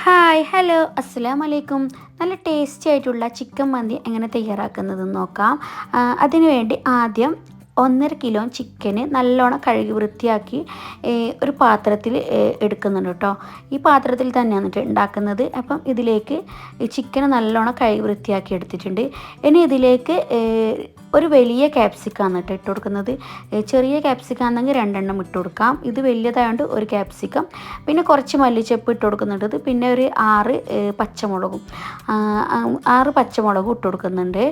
Hi hello അസ്സലാം വലൈക്കും നല്ല ടേസ്റ്റി ആയിട്ടുള്ള ചിക്കൻ മന്തി എങ്ങനെ തയ്യാറാക്കുന്നത് നോക്കാം. അതിനുവേണ്ടി ആദ്യം ഒന്നര കിലോ ചിക്കന് നല്ലോണം കഴുകി വൃത്തിയാക്കി ഒരു പാത്രത്തിൽ എടുക്കുന്നുണ്ട് കേട്ടോ. ഈ പാത്രത്തിൽ തന്നെയാണ് ഉണ്ടാക്കുന്നത്. അപ്പം ഇതിലേക്ക് ചിക്കന് നല്ലോണം കഴുകി വൃത്തിയാക്കി എടുത്തിട്ടുണ്ട്. ഇനി ഇതിലേക്ക് ഒരു വലിയ ക്യാപ്സിക്കാണ് കേട്ടോ ഇട്ട് കൊടുക്കുന്നത്. ചെറിയ ക്യാപ്സിക്കാണെങ്കിൽ രണ്ടെണ്ണം ഇട്ട് കൊടുക്കാം. ഇത് വലിയതായതുകൊണ്ട് ഒരു ക്യാപ്സിക്കം പിന്നെ കുറച്ച് മല്ലിച്ചപ്പ് ഇട്ട് കൊടുക്കുന്നുണ്ട് പിന്നെ ഒരു ആറ് പച്ചമുളകും. ആറ് പച്ചമുളകും ഇട്ട് കൊടുക്കുന്നുണ്ട്.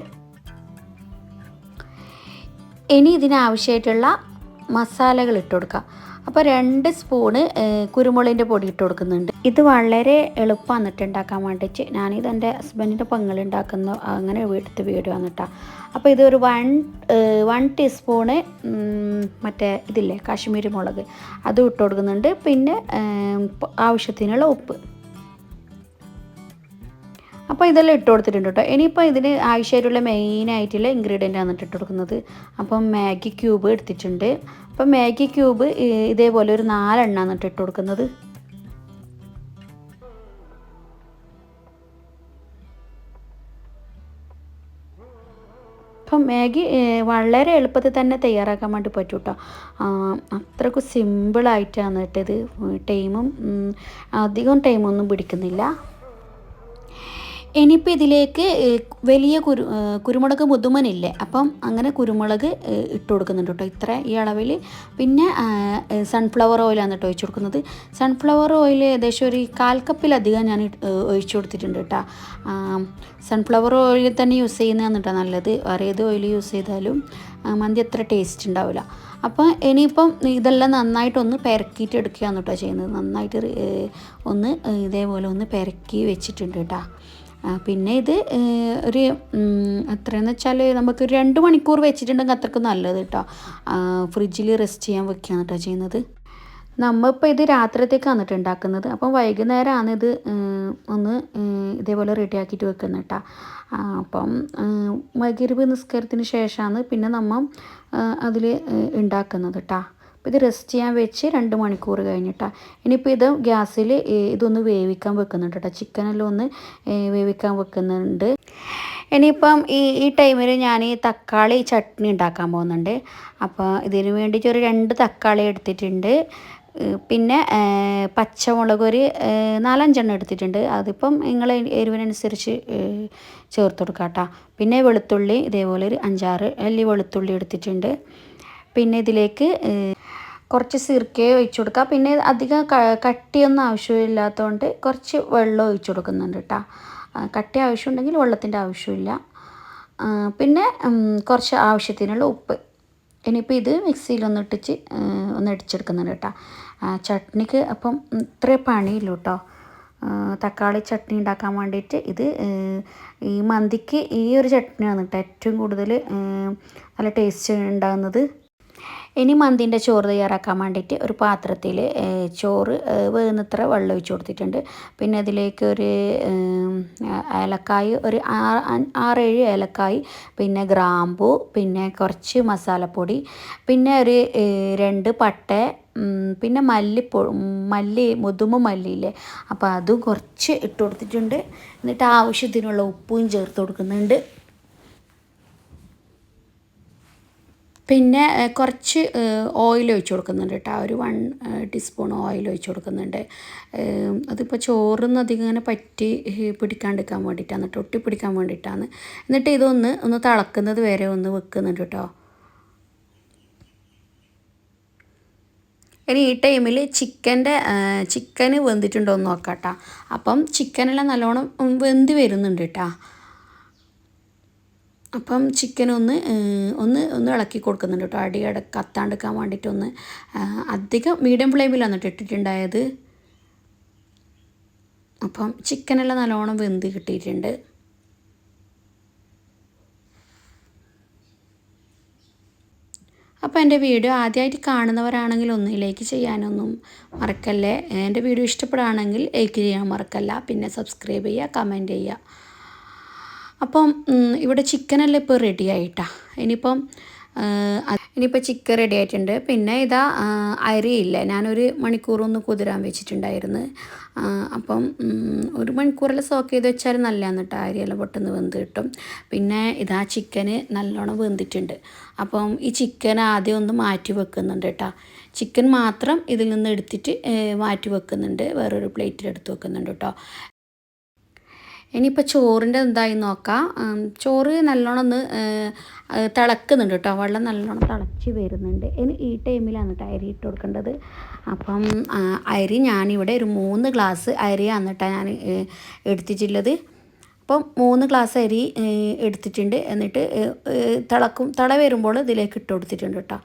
ഇനി ഇതിനാവശ്യമായിട്ടുള്ള മസാലകൾ ഇട്ട് കൊടുക്കാം. അപ്പോൾ രണ്ട് സ്പൂണ് കുരുമുളകിന്റെ പൊടി ഇട്ട് കൊടുക്കുന്നുണ്ട്. ഇത് വളരെ എളുപ്പമാണ് ഇട്ട് ഉണ്ടാക്കാൻ വേണ്ടിയിട്ട്. ഞാനിത് എന്റെ ഹസ്ബൻഡിന്റെ പെങ്ങൾ ഉണ്ടാക്കുന്ന. അങ്ങനെ വീട്ടിൽ വീഡിയോ വന്നിട്ടാ അപ്പോൾ ഇതൊരു വൺ ഏഹ്, വൺ ടീസ്പൂണ് മറ്റേ ഇതില്ലേ കാശ്മീരി മുളക്. അതും ഇട്ട് കൊടുക്കുന്നുണ്ട്. പിന്നെ ആവശ്യത്തിനുള്ള ഉപ്പ്. അപ്പോൾ ഇതെല്ലാം ഇട്ട് കൊടുത്തിട്ടുണ്ട് കേട്ടോ. ഇനിയിപ്പോൾ ഇതിന് ആവശ്യമായിട്ടുള്ള മെയിനായിട്ടുള്ള ഇൻഗ്രീഡിയന്റ് ആണ് ഇട്ട് കൊടുക്കുന്നത്. അപ്പം മാഗി ക്യൂബ് എടുത്തിട്ടുണ്ട്. അപ്പം മാഗി ക്യൂബ് ഇതേപോലെ ഒരു നാലെണ്ണമാണ് ഇട്ട് കൊടുക്കുന്നത്. അപ്പം മാഗി വളരെ എളുപ്പത്തിൽ തന്നെ തയ്യാറാക്കാൻ വേണ്ടി പറ്റും കേട്ടോ. അത്രക്കും സിമ്പിളായിട്ടാണ് ഇട്ടത്. ടൈമും അധികം ടൈമൊന്നും പിടിക്കുന്നില്ല. ഇനിയിപ്പോൾ ഇതിലേക്ക് വലിയ കുരു കുരുമുളക് മുതുമനില്ലേ അപ്പം അങ്ങനെ കുരുമുളക് ഇട്ട് കൊടുക്കുന്നുണ്ട് കേട്ടോ ഇത്ര ഈ അളവിൽ പിന്നെ സൺഫ്ലവർ ഓയിലാണ് കേട്ടോ ഒഴിച്ചു കൊടുക്കുന്നത്. സൺഫ്ലവർ ഓയിൽ ഏകദേശം ഒരു കാൽ കപ്പിലധികം ഞാൻ ഒഴിച്ചു കൊടുത്തിട്ടുണ്ട് കേട്ടോ സൺഫ്ലവർ ഓയിൽ തന്നെ യൂസ് ചെയ്യുന്നതാണ് കേട്ടോ നല്ലത്. ഏത് ഓയിൽ യൂസ് ചെയ്താലും മന്തി അത്ര ടേസ്റ്റ് ഉണ്ടാവില്ല അപ്പോൾ ഇനിയിപ്പം ഇതെല്ലാം നന്നായിട്ടൊന്ന് പെരക്കിയിട്ട് എടുക്കുകയാണ് കേട്ടോ ചെയ്യുന്നത്. നന്നായിട്ട് ഒന്ന് ഇതേപോലെ ഒന്ന് പെരക്കി വെച്ചിട്ടുണ്ട് കേട്ടോ പിന്നെ ഇത് ഒരു എത്രയെന്ന് വെച്ചാൽ നമുക്ക് രണ്ട് മണിക്കൂർ വെച്ചിട്ടുണ്ടെങ്കിൽ അത്രയ്ക്ക് നല്ലത് കേട്ടോ ഫ്രിഡ്ജിൽ റെസ്റ്റ് ചെയ്യാൻ വെക്കുകയാണ് കേട്ടോ ചെയ്യുന്നത്. നമ്മളിപ്പോൾ ഇത് രാത്രിത്തേക്കാണ് കേട്ടോ ഉണ്ടാക്കുന്നത് അപ്പം വൈകുന്നേരമാണ് ഇത് ഒന്ന് ഇതേപോലെ ഇതേപോലെ റെഡിയാക്കിയിട്ട് വെക്കുന്നത് കേട്ടോ അപ്പം മകിരിവ് നിസ്കാരത്തിന് ശേഷമാണ് പിന്നെ നമ്മൾ അതിൽ ഉണ്ടാക്കുന്നത് കേട്ടോ അപ്പോൾ ഇത് റെസ്റ്റ് ചെയ്യാൻ വെച്ച് രണ്ട് മണിക്കൂർ കഴിഞ്ഞിട്ടാ. ഇനിയിപ്പോൾ ഇത് ഗ്യാസിൽ ഇതൊന്ന് വേവിക്കാൻ വെക്കുന്നുണ്ട് കേട്ടോ ചിക്കനെല്ലാം ഒന്ന് വേവിക്കാൻ വെക്കുന്നുണ്ട്. ഇനിയിപ്പം ഈ ഈ ടൈമിൽ ഞാൻ ഈ തക്കാളി ചട്നി ഉണ്ടാക്കാൻ പോകുന്നുണ്ട്. അപ്പോൾ ഇതിന് വേണ്ടി ഒരു രണ്ട് തക്കാളി എടുത്തിട്ടുണ്ട്. പിന്നെ പച്ചമുളക് ഒരു നാലഞ്ചെണ്ണം എടുത്തിട്ടുണ്ട്. അതിപ്പം നിങ്ങൾ എരിവിനനുസരിച്ച് ചേർത്ത് കൊടുക്കാം കേട്ടോ പിന്നെ വെളുത്തുള്ളി ഇതേപോലെ ഒരു അഞ്ചാറ് അല്ലി വെളുത്തുള്ളി എടുത്തിട്ടുണ്ട്. പിന്നെ ഇതിലേക്ക് കുറച്ച് സിർക്കയെ ഒഴിച്ചു കൊടുക്കുക പിന്നെ അധികം കട്ടിയൊന്നും ആവശ്യമില്ലാത്തതുകൊണ്ട് കുറച്ച് വെള്ളം ഒഴിച്ചു കൊടുക്കുന്നുണ്ട് കേട്ടോ കട്ടി ആവശ്യമുണ്ടെങ്കിൽ വെള്ളത്തിന്റെ ആവശ്യമില്ല. പിന്നെ കുറച്ച് ആവശ്യത്തിനുള്ള ഉപ്പ്. ഇനിയിപ്പോൾ ഇത് മിക്സിയിലൊന്ന് ഇട്ടിച്ച് ഒന്ന് അടിച്ചെടുക്കുന്നുണ്ട് കേട്ടോ ചട്നിക്ക് അപ്പം ഇത്രേ പണിയില്ല കേട്ടോ തക്കാളി ചട്നി ഉണ്ടാക്കാൻ വേണ്ടിയിട്ട് ഇത് ഈ മന്തിക്ക് ഈ ഒരു ചട്നിയാണ് കേട്ടോ ഏറ്റവും കൂടുതൽ നല്ല ടേസ്റ്റ് ഉണ്ടാകുന്നത്. ഇനി മന്തിന്റെ ചോറ് തയ്യാറാക്കാൻ വേണ്ടിയിട്ട് ഒരു പാത്രത്തിൽ ചോറ് വേകുന്നത്ര വെള്ളം ഒഴിച്ച് കൊടുത്തിട്ടുണ്ട്. പിന്നെ അതിലേക്ക് ഒരു ഏലക്കായ് ഒരു ആറേഴ് ഏലക്കായ് പിന്നെ ഗ്രാമ്പു പിന്നെ കുറച്ച് മസാലപ്പൊടി പിന്നെ ഒരു രണ്ട് പട്ട പിന്നെ മല്ലിപ്പൊ മല്ലി മുതുമ മല്ലിയില്ലേ? അപ്പോൾ അതും കുറച്ച് ഇട്ട് കൊടുത്തിട്ടുണ്ട്. എന്നിട്ട് ആവശ്യത്തിനുള്ള ഉപ്പും ചേർത്ത് കൊടുക്കുന്നുണ്ട്. പിന്നെ കുറച്ച് ഓയിൽ ഒഴിച്ച് കൊടുക്കുന്നുണ്ട് കേട്ടോ. ഒരു വൺ ടീസ്പൂൺ ഓയിൽ ഒഴിച്ച് കൊടുക്കുന്നുണ്ട്. അതിപ്പോൾ ചോറൊന്നും അധികം ഇങ്ങനെ പറ്റി പിടിക്കാണ്ടിരിക്കാൻ വേണ്ടിയിട്ടാണ് കേട്ടോ. ഒട്ടി പിടിക്കാൻ വേണ്ടിയിട്ടാണ്. എന്നിട്ട് ഇതൊന്ന് ഒന്ന് തിളക്കുന്നത് വരെ ഒന്ന് വെക്കുന്നുണ്ട് കേട്ടോ. ഇനി ഈ ടൈമിൽ ചിക്കന്റെ ചിക്കന് വെന്തിട്ടുണ്ടോ എന്ന് നോക്കാം കേട്ടോ. അപ്പം ചിക്കനെല്ലാം നല്ലോണം വെന്ത് വരുന്നുണ്ട് കേട്ടോ. അപ്പം ചിക്കൻ ഒന്ന് ഒന്ന് ഒന്ന് ഇളക്കി കൊടുക്കുന്നുണ്ട് കേട്ടോ. അടി കത്താണ്ടിക്കാൻ വേണ്ടിയിട്ടൊന്ന്. അധികം മീഡിയം ഫ്ലെയിമിലാണ് കേട്ടോ ഇട്ടിട്ടുണ്ടായത്. അപ്പം ചിക്കനെല്ലാം നല്ലോണം വെന്ത് കിട്ടിയിട്ടുണ്ട്. അപ്പോൾ എന്റെ വീഡിയോ ആദ്യമായിട്ട് കാണുന്നവരാണെങ്കിൽ ഒന്ന് ലൈക്ക് ചെയ്യാനൊന്നും മറക്കല്ലേ. എന്റെ വീഡിയോ ഇഷ്ടപ്പെടുകയാണെങ്കിൽ ലൈക്ക് ചെയ്യാൻ മറക്കല്ല. പിന്നെ സബ്സ്ക്രൈബ് ചെയ്യുക കമന്റ് ചെയ്യുക. അപ്പം ഇവിടെ ചിക്കനെല്ലാം ഇപ്പോൾ റെഡി ആയിട്ടാ? ഇനിയിപ്പം ഇനിയിപ്പോൾ ചിക്കൻ റെഡി ആയിട്ടുണ്ട്. പിന്നെ ഇതാ അരിയില്ല ഞാനൊരു മണിക്കൂറൊന്ന് കുതിരാൻ വെച്ചിട്ടുണ്ടായിരുന്നു. അപ്പം ഒരു മണിക്കൂറെല്ലാം സോക്ക് ചെയ്ത് വെച്ചാൽ നല്ലതാണ് കേട്ടോ അരിയെല്ലാം പെട്ടെന്ന് വെന്ത് കിട്ടും. പിന്നെ ഇതാ ചിക്കന് നല്ലോണം വെന്തിട്ടുണ്ട്. അപ്പം ഈ ചിക്കൻ ആദ്യം ഒന്ന് മാറ്റി വെക്കുന്നുണ്ട് കേട്ടോ ചിക്കൻ മാത്രം ഇതിൽ നിന്ന് എടുത്തിട്ട് മാറ്റി വെക്കുന്നുണ്ട്. വേറൊരു പ്ലേറ്റിൽ എടുത്ത് വെക്കുന്നുണ്ട് കേട്ടോ ഇനിയിപ്പോൾ ചോറിന്റെ എന്തായി നോക്കാം. ചോറ് നല്ലോണം ഒന്ന് തിളക്കുന്നുണ്ട് കേട്ടോ വെള്ളം നല്ലോണം തിളച്ച് വരുന്നുണ്ട്. ഇനി ഈ ടൈമിലാണ് കേട്ടോ അരി ഇട്ട് കൊടുക്കേണ്ടത്. അപ്പം അരി ഞാനിവിടെ ഒരു മൂന്ന് ഗ്ലാസ് അരിയാണ് കേട്ടോ ഞാൻ എടുത്തിട്ടുള്ളത്. അപ്പം മൂന്ന് ഗ്ലാസ് അരി എടുത്തിട്ടുണ്ട്. എന്നിട്ട് തിളക്കും തിള വരുമ്പോൾ ഇതിലേക്ക് ഇട്ട് കൊടുത്തിട്ടുണ്ട് കേട്ടോ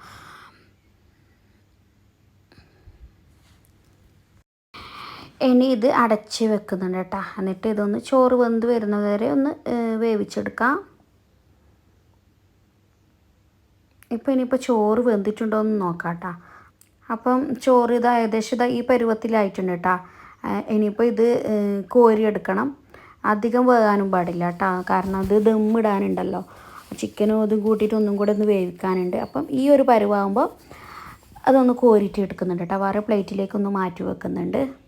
ഇനി ഇത് അടച്ച് വെക്കുന്നുണ്ട് കേട്ടോ. എന്നിട്ട് ഇതൊന്ന് ചോറ് വെന്ത് വരുന്നത് വരെ ഒന്ന് വേവിച്ചെടുക്കാം. ഇപ്പം ഇനിയിപ്പോൾ ചോറ് വെന്തിട്ടുണ്ടോ എന്ന് നോക്കാം കേട്ടോ. അപ്പം ചോറ് ഇത് ഏകദേശം ഇതാ ഈ പരുവത്തിലായിട്ടുണ്ട് കേട്ടോ. ഇനിയിപ്പോൾ ഇത് കോരി കോരിയെടുക്കണം. അധികം വേകാനും പാടില്ല കേട്ടോ. കാരണം അത് ദമ്മിടാനുണ്ടല്ലോ. ചിക്കനും അതും കൂട്ടിയിട്ട് ഒന്നും കൂടെ ഒന്ന് വേവിക്കാനുണ്ട്. അപ്പം ഈ ഒരു പരുവാകുമ്പോൾ അതൊന്ന് കോരിയിട്ട് എടുക്കുന്നുണ്ട് കേട്ടോ. വേറെ പ്ലേറ്റിലേക്കൊന്ന് മാറ്റി വെക്കുന്നുണ്ട്.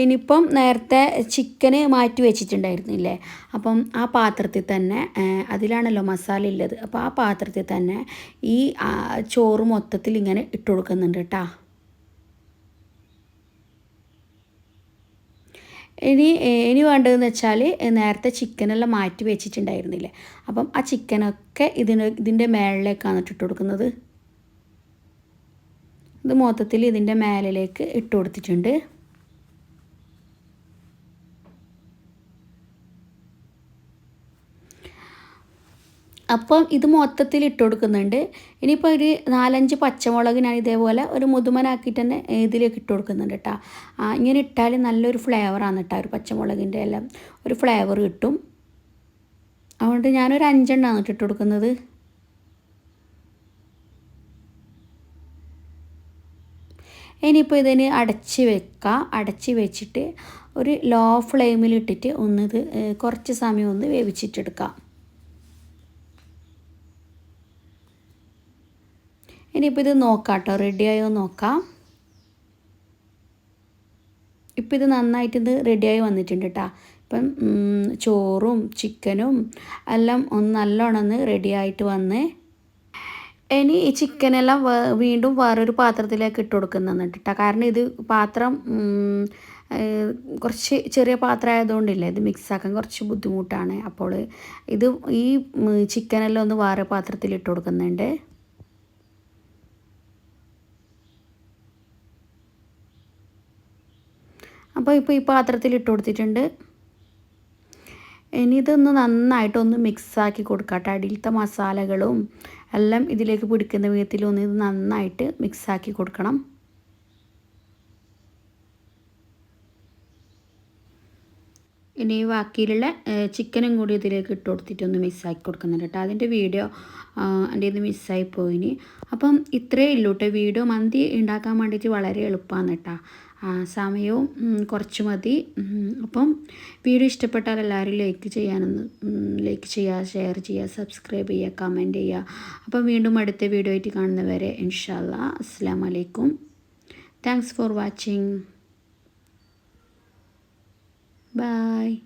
ഇനിയിപ്പം നേരത്തെ ചിക്കന് മാറ്റി വെച്ചിട്ടുണ്ടായിരുന്നില്ലേ? അപ്പം ആ പാത്രത്തിൽ തന്നെ അതിലാണല്ലോ മസാല ഉള്ളത്. അപ്പം ആ പാത്രത്തിൽ തന്നെ ഈ ചോറ് മൊത്തത്തിൽ ഇങ്ങനെ ഇട്ട് കൊടുക്കുന്നുണ്ട് കേട്ടോ. ഇനി ഇനി വേണ്ടതെന്ന് വെച്ചാൽ നേരത്തെ ചിക്കനെല്ലാം മാറ്റി വെച്ചിട്ടുണ്ടായിരുന്നില്ലേ? അപ്പം ആ ചിക്കനൊക്കെ ഇതിന് ഇതിന്റെ മേളിലേക്കാണ് ഇട്ട് കൊടുക്കുന്നത്. ഇത് മൊത്തത്തിൽ ഇതിന്റെ മേലിലേക്ക് ഇട്ട് കൊടുത്തിട്ടുണ്ട്. അപ്പം ഇത് മൊത്തത്തിൽ ഇട്ട് കൊടുക്കുന്നുണ്ട്. ഇനിയിപ്പോൾ ഒരു നാലഞ്ച് പച്ചമുളക് ഞാൻ ഇതേപോലെ ഒരു മുതുമനാക്കിയിട്ട് തന്നെ ഇതിലേക്ക് ഇട്ട് കൊടുക്കുന്നുണ്ട് കേട്ടോ ഇങ്ങനെ ഇട്ടാൽ നല്ലൊരു ഫ്ലേവറാണ് കേട്ടോ ഒരു പച്ചമുളകിന്റെ എല്ലാം. ഒരു ഫ്ലേവർ കിട്ടും. അതുകൊണ്ട് ഞാനൊരു അഞ്ചെണ്ണമാണ് ഇട്ട് കൊടുക്കുന്നത്. ഇനിയിപ്പോൾ ഇതിന് അടച്ച് വെക്കുക അടച്ച് വെച്ചിട്ട് ഒരു ലോ ഫ്ലെയിമിൽ ഇട്ടിട്ട് ഒന്നിത് കുറച്ച് സമയം ഒന്ന് വേവിച്ചിട്ടെടുക്കാം ഇനിയിപ്പോൾ ഇത് നോക്കാം കേട്ടോ റെഡിയായോ നോക്കാം. ഇപ്പം ഇത് നന്നായിട്ട് ഇത് റെഡിയായി വന്നിട്ടുണ്ട് കേട്ടോ ഇപ്പം ചോറും ചിക്കനും എല്ലാം ഒന്ന് നല്ലോണം ഒന്ന് റെഡിയായിട്ട് വന്ന് ഇനി ഈ ചിക്കനെല്ലാം വീണ്ടും വേറൊരു പാത്രത്തിലേക്ക് ഇട്ട് കൊടുക്കുന്നുണ്ട് കേട്ടോ കാരണം ഇത് പാത്രം കുറച്ച് ചെറിയ പാത്രം ആയതുകൊണ്ടില്ലേ ഇത് മിക്സാക്കാൻ കുറച്ച് ബുദ്ധിമുട്ടാണ്. അപ്പോൾ ഇത് ഈ ചിക്കനെല്ലാം ഒന്ന് വേറെ പാത്രത്തിൽ ഇട്ട് കൊടുക്കുന്നുണ്ട്. അപ്പോൾ ഇപ്പോൾ ഈ പാത്രത്തിൽ ഇട്ട് കൊടുത്തിട്ടുണ്ട്. ഇനി ഇതൊന്ന് നന്നായിട്ടൊന്ന് മിക്സാക്കി കൊടുക്കട്ടെ അടിയിലത്തെ മസാലകളും എല്ലാം ഇതിലേക്ക് പിടിക്കുന്ന വിധത്തിൽ ഒന്ന് ഇത് നന്നായിട്ട് മിക്സാക്കി കൊടുക്കണം. ഇനി ബാക്കിയിലുള്ള ചിക്കനും കൂടി ഇതിലേക്ക് ഇട്ട് കൊടുത്തിട്ട് ഒന്ന് മിസ്സാക്കി കൊടുക്കുന്നുണ്ട് കേട്ടോ. അതിന്റെ വീഡിയോ എന്റെ ഇത് മിസ്സായി പോയിനി. അപ്പം ഇത്രയേ ഉള്ളൂ കേട്ടോ വീഡിയോ മന്തി ഉണ്ടാക്കാൻ വേണ്ടിയിട്ട് വളരെ എളുപ്പമാണ് കേട്ടോ. സമയവും കുറച്ച് മതി. അപ്പം വീഡിയോ ഇഷ്ടപ്പെട്ടാൽ എല്ലാവരും ലൈക്ക് ചെയ്യാനൊന്ന് ലൈക്ക് ചെയ്യുക ഷെയർ ചെയ്യുക സബ്സ്ക്രൈബ് ചെയ്യുക കമന്റ് ചെയ്യുക അപ്പം വീണ്ടും അടുത്ത വീഡിയോ ആയിട്ട് കാണുന്നവരെ ഇൻഷാല്ല അസ്സാം വലൈക്കും താങ്ക്സ് ഫോർ വാച്ചിങ് Bye.